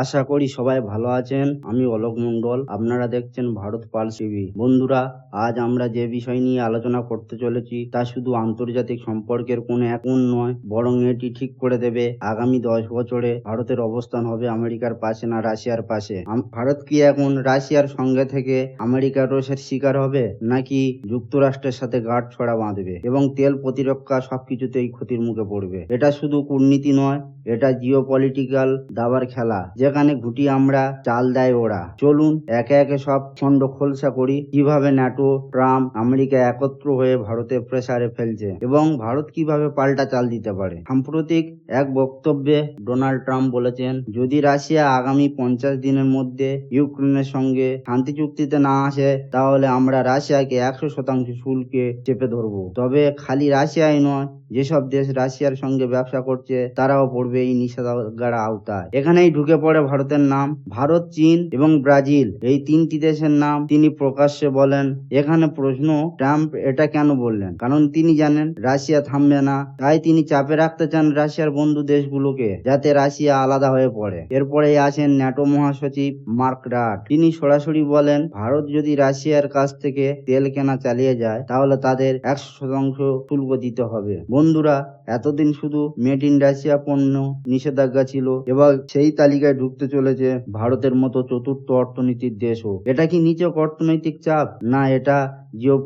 আশা করি সবাই ভালো আছেন। আমি অলোক মন্ডল আপনারা দেখছেন ভারত পাল টিভি। বন্ধুরা, আজ আমরা যে বিষয় নিয়ে আলোচনা করতে চলেছি, তা শুধু আন্তর্জাতিক সম্পর্কের কোনো এক নয়, বরং এটি ঠিক করে দেবে আগামী দশ বছরে ভারতের অবস্থান হবে আমেরিকার পাশে না রাশিয়ার পাশে। ভারত কি এখন রাশিয়ার সঙ্গে থেকে আমেরিকার রোষের শিকার হবে, নাকি যুক্তরাষ্ট্রের সাথে গাঁট ছড়া বাঁধবে এবং তেল প্রতিরক্ষা সবকিছুতেই ক্ষতির মুখে পড়বে? এটা শুধু কূটনীতি নয়, এটা জিও পলিটিক্যাল দাবার খেলা যেখানে ঘুটি আমরা চাল দেয় ওরা। চলুন, একে একে সব খণ্ড খোলসা করি, কীভাবে ন্যাটো ট্রাম্প আমেরিকা একত্র হয়ে ভারতের প্রেসারে ফেলছে এবং ভারত কীভাবে পাল্টা চাল দিতে পারে। সাম্প্রতিক এক বক্তব্যে ডোনাল্ড ট্রাম্প বলেছেন, যদি রাশিয়া আগামী পঞ্চাশ দিনের মধ্যে ইউক্রেনের সঙ্গে শান্তি চুক্তিতে না আসে, তাহলে আমরা রাশিয়াকে একশো শতাংশ শুল্কে চেপে ধরবো। তবে খালি রাশিয়াই নয়, যেসব দেশ রাশিয়ার সঙ্গে ব্যবসা করছে, তারাও পড়বে এই নিষেধাজ্ঞার আওতায়। এখানেই ঢুকে পড়ে ভারতের নাম ভারত, চীন এবং ব্রাজিল। এই তিনটি দেশের নাম তিনি প্রকাশ্যে বলেন। এখানে প্রশ্ন, ট্রাম্প এটা কেন বললেন? কারণ তিনি জানেন রাশিয়া থামবে না। তাই তিনি চাপে রাখতে চান রাশিয়ার বন্ধু দেশগুলোকে যাতে রাশিয়া আলাদা হয়ে পড়ে। এরপরে আছেন ন্যাটো মহাসচিব মার্ক রাট। তিনি সরাসরি বলেন, ভারত যদি রাশিয়ার কাছ থেকে তেল কেনা চালিয়ে যায়, তাহলে তাদের একশো শতাংশ শুল্ক দিতে হবে। বন্ধুরা, এতদিন শুধু মেড ইন রাশিয়া পণ্য নিষেধাজ্ঞা ছিল এবং সেই তালিকায় ঢুকতে চলেছে ভারতের মতো চতুর্থ অর্থনীতির দেশও। এটা কি নিচক অর্থনৈতিক চাপ? না, এটা জিও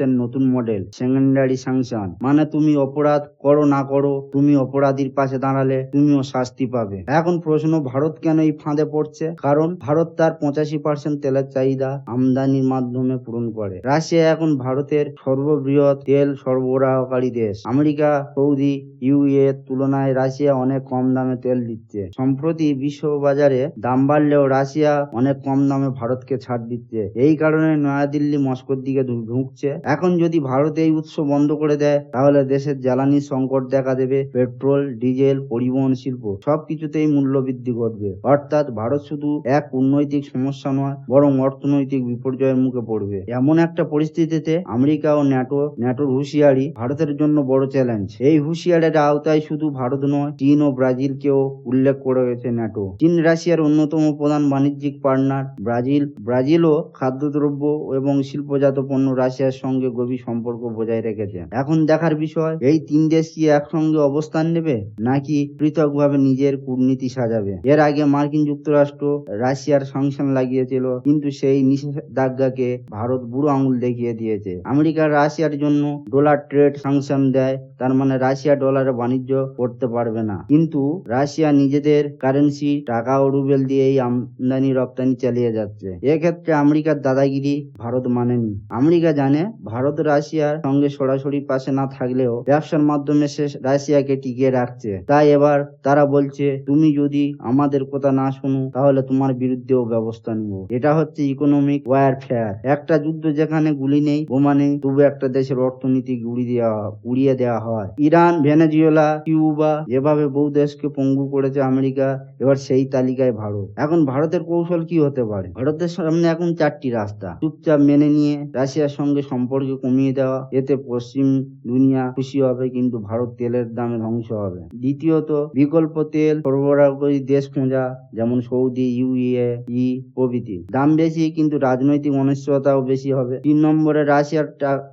এর নতুন মডেল সেকেন্ডারি স্যাংশন মানে তুমি অপরাধ করো না করো, তুমি অপরাধীর পাশে দাঁড়ালে তুমিও শাস্তি পাবে। এখন প্রশ্ন, ভারত কেন এই ফাঁদে পড়ছে? কারণ ভারত তার পঁচাশি পার্সেন্ট তেলের চাহিদা আমদানির মাধ্যমে পূরণ করে। রাশিয়া এখন ভারতের সর্ববৃহৎ তেল সরবরাহকারী দেশ। আমেরিকা, সৌদি ইউএ তুলনায় রাশিয়া অনেক কম দামে তেল দিচ্ছে। সম্প্রতি বিশ্ব বাজারে দাম বাড়লেও রাশিয়া অনেক কম দামে ভারতকে ছাড় দিচ্ছে। এই কারণে নয়াদিল্লি মস্কোর দিকে ঢুকছে। এখন যদি ভারত এই উৎস বন্ধ করে দেয়, তাহলে দেশের জ্বালানি সংকট দেখা দেবে। পেট্রোল, ডিজেল, পরিবহন শিল্প সবকিছুতেই মূল্য বৃদ্ধি ঘটবে। অর্থাৎ ভারত শুধু এক উন্নৈতিক সমস্যা নয়, বরং অর্থনৈতিক বিপর্যয়ের মুখে পড়বে। এমন একটা পরিস্থিতিতে আমেরিকা ও ন্যাটো, ন্যাটোর হুঁশিয়ারি ভারতের জন্য বড় চ্যালেঞ্জ। এই হুঁশিয়ারির আওতায় শুধু ভারত নয়, চীন ও ব্রাজিলকেও উল্লেখ করে গেছে ন্যাটো। চীন রাশিয়ার অন্যতম প্রধান বাণিজ্যিক পার্টনার ব্রাজিল। ব্রাজিলও খাদ্যদ্রব্য এবং শিল্পজাত পণ্য রাশিয়ার সঙ্গে গভীর সম্পর্ক বজায় রেখেছে। এখন দেখার বিষয়, এই তিন দেশ কি একসঙ্গে অবস্থান নেবে, নাকি পৃথকভাবে নিজের কূটনীতি সাজাবে? এর আগে মার্কিন যুক্তরাষ্ট্র রাশিয়ার সংশন লাগিয়েছিল, কিন্তু সেই নিষেধাজ্ঞাকে ভারত বুড়ো আঙুল দেখিয়ে দিয়েছে। আমেরিকা রাশিয়ার জন্য ডলার ট্রেড সাংশন দেয়, তার মানে রাশিয়া ডলারে বাণিজ্য করতে পারবে না। কিন্তু রাশিয়া নিজেদের কারেন্সি টাকা ও রুবেল দিয়ে এই আমদানি রপ্তানি চালিয়ে যাচ্ছে। এক্ষেত্রে আমেরিকার দাদাগিরি ভারত মানেনি আমেরিকা জানে ভারত রাশিয়ার সঙ্গে সরাসরি পাশে না থাকলেও ব্যবসার মাধ্যমে সে রাশিয়াকে টিকিয়ে রাখছে। তাই এবার তারা বলছে, তুমি যদি আমাদের কথা না শুনো, তাহলে তোমার বিরুদ্ধেও ব্যবস্থা নিব। এটা হচ্ছে ইকোনমিক ওয়ারফেয়ার একটা যুদ্ধ যেখানে গুলি নেই বোমা নেই তবু একটা দেশের অর্থনীতি উড়িয়ে দেওয়া উড়িয়ে দেওয়া হয়। ইরান, ভেনেজুয়েলা, কিউবা এভাবে বহু দেশকে পঙ্গু করেছে আমেরিকা, এবার সেই তালিকায় ভারত। এখন ভারতের কৌশল কি হতে পারে? ভারতের সামনে এখন চারটি রাস্তা। চুপচাপ মেনে নিয়ে রাশিয়ার সঙ্গে সম্পর্ক কমিয়ে দেওয়া, এতে পশ্চিম দুনিয়া খুশি হবে, কিন্তু ভারত তেলের দামে ধ্বংস হবে। দ্বিতীয়ত, বিকল্প তেল সরবরাহকারী দেশ খোঁজা, যেমন সৌদি, ইউএ, ই প্রভৃতি। দাম বেশি, কিন্তু রাজনৈতিক অনিশ্চয়তাও বেশি হবে। তিন নম্বরে, রাশিয়ার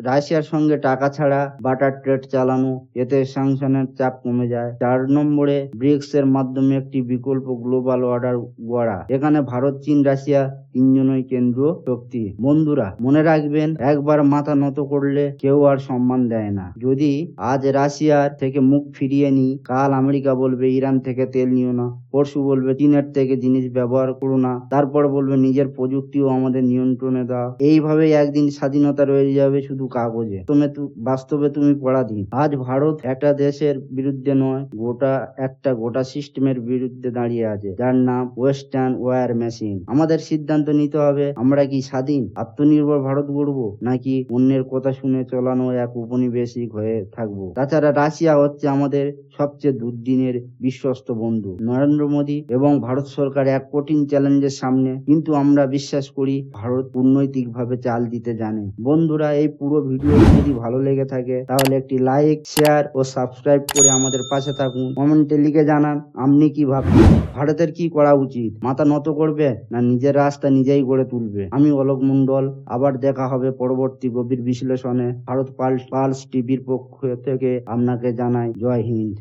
রাশিয়ার সঙ্গে টাকা ছাড়া, বাটার ট্রেড চালানো, এতে স্যাংশনের চাপ কমে যায়। চার নম্বরে ব্রিক্স এর মাধ্যমে একটি বিকল্প গ্লোবাল অর্ডার গড়া। এখানে ভারত, চীন, রাশিয়া তিনজনই কেন্দ্র শক্তি। বন্ধুরা, মনে রাখবেন, একবার মাথা নত করলে কেউ আর সম্মান দেয় না। যদি আজ রাশিয়ার থেকে মুখ ফিরিয়ে নি, কাল আমেরিকা বলবে, ইরান থেকে তেল নিও না। পরশু বলবে, চীনের থেকে জিনিস ব্যবহার করো না। তারপর বলবে, নিজের প্রযুক্তিও আমাদের নিয়ন্ত্রণে দাও। এইভাবে একদিন স্বাধীনতা রয়ে যাবে শুধু কাগজে। তুমি বাস্তবে তুমি পরাধীন। আজ ভারত একটা দেশের বিরুদ্ধে নয়, গোটা, একটা গোটা সিস্টেমের বিরুদ্ধে দাঁড়িয়ে আছে। যার নাম ওয়েস্টার্ন ওয়্যার মেশিন। আমাদের সিদ্ধান্ত নিতে হবে, আমরা কি স্বাধীন, আত্মনির্ভর ভারত গড়বো, নাকি অন্যের কথা শুনে চলানো এক উপনিবেশিক হয়ে থাকব? তাছাড়া রাশিয়া হচ্ছে আমাদের সবচেয়ে দুর্দিনের বিশ্বস্ত বন্ধু। নরেন্দ্র মোদী এবং ভারত সরকার এক কঠিন চ্যালেঞ্জের সামনে, কিন্তু আমরা বিশ্বাস করি ভারত কূটনৈতিক ভাবে চাল দিতে জানে। বন্ধুরা, এই পুরো ভিডিও যদি ভালো লেগে থাকে, তাহলে একটি লাইক, শেয়ার ও সাবস্ক্রাইব করে আমাদের পাশে থাকুন। কমেন্টে লিখে জানান, আপনি কি ভাবছেন? ভারতের কি করা উচিত? মাথা নত করবে না নিজের রাস্তা নিজেই গড়ে তুলবে? আমি অলোক মন্ডল আবার দেখা হবে পরবর্তী গভীর বিশ্লেষণে ভারত পাল, পালস টিভির পক্ষ থেকে। আপনাকে জানাই জয় হিন্দ।